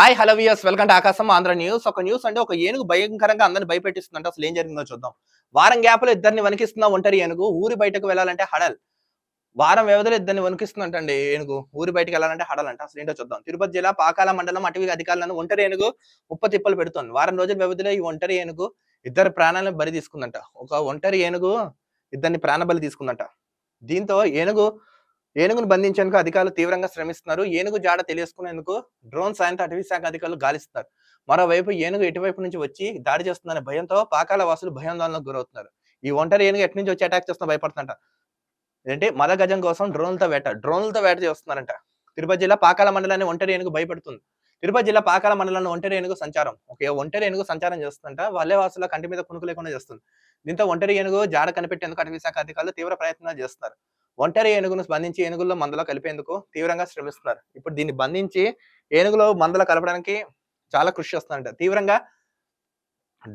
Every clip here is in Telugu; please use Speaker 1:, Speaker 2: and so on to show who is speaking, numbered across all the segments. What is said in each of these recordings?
Speaker 1: Hi hello viewers welcome to Akasam Andhra news. ఒక న్యూస్ అంటే ఒక ఏనుగు భయంకరంగా అందరిని భయపెట్టిస్తుందంటే అసలు ఏం జరిగిందో చూద్దాం. వారం గ్యాప్లో ఇద్దరిని వణికిస్తున్న ఒంటరి ఏనుగు ఊరి బయటకు వెళ్ళాలంటే హడల్. వారం వ్యవధిలో ఇద్దరిని వణికిస్తుందంటండి ఏనుగు ఊరి బయటకు వెళ్ళాలంటే హడల్ అంట. అసలు ఏంటో చూద్దాం. తిరుపతి జిల్లా పాకాల మండలం అటవీ అధికారులను ఒంటరి ఏనుగు ఉప్ప తిప్పలు పెడుతుంది. వారం రోజుల వ్యవధిలో ఈ ఒంటరి ఏనుగు ఇద్దరు ప్రాణాలను బలి తీసుకుందంట. ఒక ఒంటరి ఏనుగు ఇద్దరిని ప్రాణ బలి తీసుకుందంట. దీంతో ఏనుగు ఏనుగును బంధించేందుకు అధికారులు తీవ్రంగా శ్రమిస్తున్నారు. ఏనుగు జాడ తెలియసుకునేందుకు డ్రోన్ సాయంతో అటవీ శాఖ అధికారులు గాలిస్తున్నారు. మరోవైపు ఏనుగు ఎటువైపు నుంచి వచ్చి దాడి చేస్తుందనే భయంతో పాకాల వాసులు భయాందోళనకు గురవుతున్నారు. ఈ ఒంటరి ఏనుగు ఎటు నుంచి వచ్చి అటాక్ చేస్తున్నా భయపడుతుందంట. ఏంటి? మద గజం కోసం డ్రోన్లతో వేట డ్రోన్లతో వేట చేస్తున్నారంట. తిరుపతి జిల్లా పాకాల మండలాన్ని ఒంటరి ఏనుగు భయపడుతుంది. తిరుపతి జిల్లా పాకాల మండలంలో ఒంటరి ఏనుగు సంచారం. ఒక ఒంటరి ఏనుగు సంచారం చేస్తుందంట. వల్లే వాసుల కంటి మీద కునుకు లేకుండా చేస్తుంది. దీంతో ఒంటరి ఏనుగు జాడ కనిపెట్టేందుకు అటవీ శాఖ అధికారులు తీవ్ర ప్రయత్నాలు చేస్తున్నారు. ఒంటరి ఏనుగును బంధించి ఏనుగుల్లో మందలో కలిపేందుకు తీవ్రంగా శ్రమిస్తున్నారు. ఇప్పుడు దీన్ని బంధించి ఏనుగులో మందలో కలపడానికి చాలా కృషి చేస్తున్నారంట తీవ్రంగా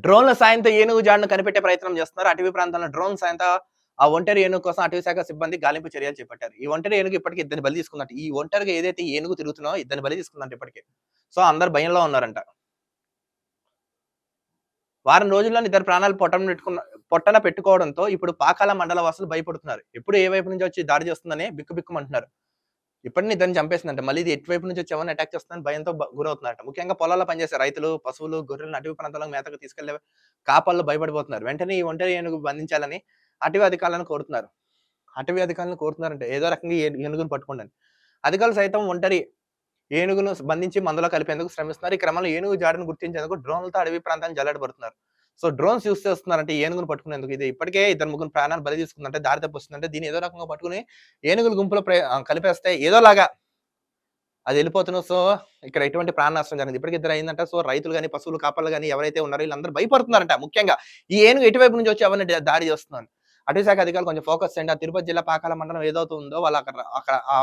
Speaker 1: డ్రోన్ల సాయంతో ఏనుగు జాడను కనిపెట్టే ప్రయత్నం చేస్తున్నారు. అటవీ ప్రాంతంలో డ్రోన్ సాయంతో ఆ ఒంటరి ఏనుగు కోసం అటవీ శాఖ సిబ్బంది గాలింపు చర్యలు చేపట్టారు. ఈ ఒంటరి ఏనుగు ఇప్పటికి ఇద్దరిని బలి తీసుకుందంట. ఈ ఒంటరిగా ఏదైతే ఈ ఏనుగు తిరుగుతున్నో ఇద్దరిని బలి తీసుకుందంట ఇప్పటికే. సో అందరు భయంలో ఉన్నారంట. వారం రోజుల్లో ఇద్దరు ప్రాణాలు పొట్టన పెట్టుకున్న పొట్టన పెట్టుకోవడంతో ఇప్పుడు పాకాల మండల వాసులు భయపడుతున్నారు. ఎప్పుడు ఏ వైపు నుంచి వచ్చి దాడి చేస్తుందని బిక్కుబిక్కుమంటున్నారు ఇప్పటిని ఇద్దరిని చంపేసిందంట. మళ్ళీ ఇది ఎటువైపు నుంచి వచ్చి ఎవరిని అటాక్ చేస్తుందని భయంతో గురవుతున్నారట. ముఖ్యంగా పొలాల్లో పనిచేసే రైతులు పశువులు గొర్రెలను అటవీ ప్రాంతాలకు మేతకు తీసుకెళ్ళే కాపాళ్ళు భయపడిపోతున్నారు. వెంటనే ఈ ఒంటరి ఏనుగు బంధించాలని అటవీ అధికారులను కోరుతున్నారు. అటవీ అధికారులను కోరుతున్నారంటే ఏదో రకంగా ఈ ఏనుగును పట్టుకోండి అధికారులు సైతం ఒంటరి ఏనుగును బంధించి మందులో కలిపేందుకు శ్రమిస్తున్నారు. ఈ క్రమంలో ఏనుగు జాడను గుర్తించేందుకు డ్రోన్లతో అడవి ప్రాంతాన్ని జల్లడబడుతున్నారు. సో డ్రోన్స్ యూస్ చేస్తున్నారంటే ఏనుగును పట్టుకునేందుకు. ఇది ఇప్పటికే ఇద్దరు ముగ్గురు ప్రాణాలు బలి తీసుకుందంటే దారి తప్పొస్తుందంటే దీన్ని ఏదో రకంగా పట్టుకుని ఏనుగుల గుంపులో కలిపేస్తే ఏదోలాగా అది వెళ్ళిపోతున్నావు సో ఇక్కడ ఎటువంటి ప్రాణ నష్టం జరిగింది. ఇప్పటికి ఇద్దరు అయిందంట. సో రైతులు కానీ పశువులు కాపర్లు కానీ ఎవరైతే ఉన్నారో వీళ్ళందరూ భయపడుతున్నారంట. ముఖ్యంగా ఈ ఏనుగు ఎటువైపు నుంచి వచ్చి ఎవరిని దారి దాడి చేస్తున్నాను అటవీ అధికారులు కొంచెం ఫోకస్ చేయండి. ఆ తిరుపతి జిల్లా పాకాల మండలం ఏదవుతుందో వాళ్ళు అక్కడ అక్కడ ఆ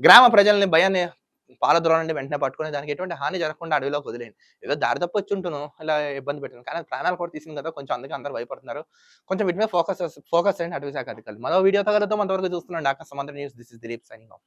Speaker 1: గ్రామ ప్రజల్ని భయాన్ని పాల పాలద్రోనండి వెంటనే పట్టుకుని దానికి ఎటువంటి హాని జరగకుండా అడవిలోకి వదిలేను ఏదో దారి తప్ప వచ్చి ఉంటును ఇలా ఇబ్బంది పెట్టింది కానీ ప్రాణాలు కూడా తీసింది కదా కొంచెం అందుకే అందరూ భయపడుతున్నారు. కొంచెం వీటి మీద ఫోకస్ ఫోకస్ చేయండి అటవీ శాఖ అధికారులు. మరో వీడియోతో కలుగుతాం అంతవరకు చూస్తున్నాండి ఆకాశం అందరి news. This is Dilip signing off.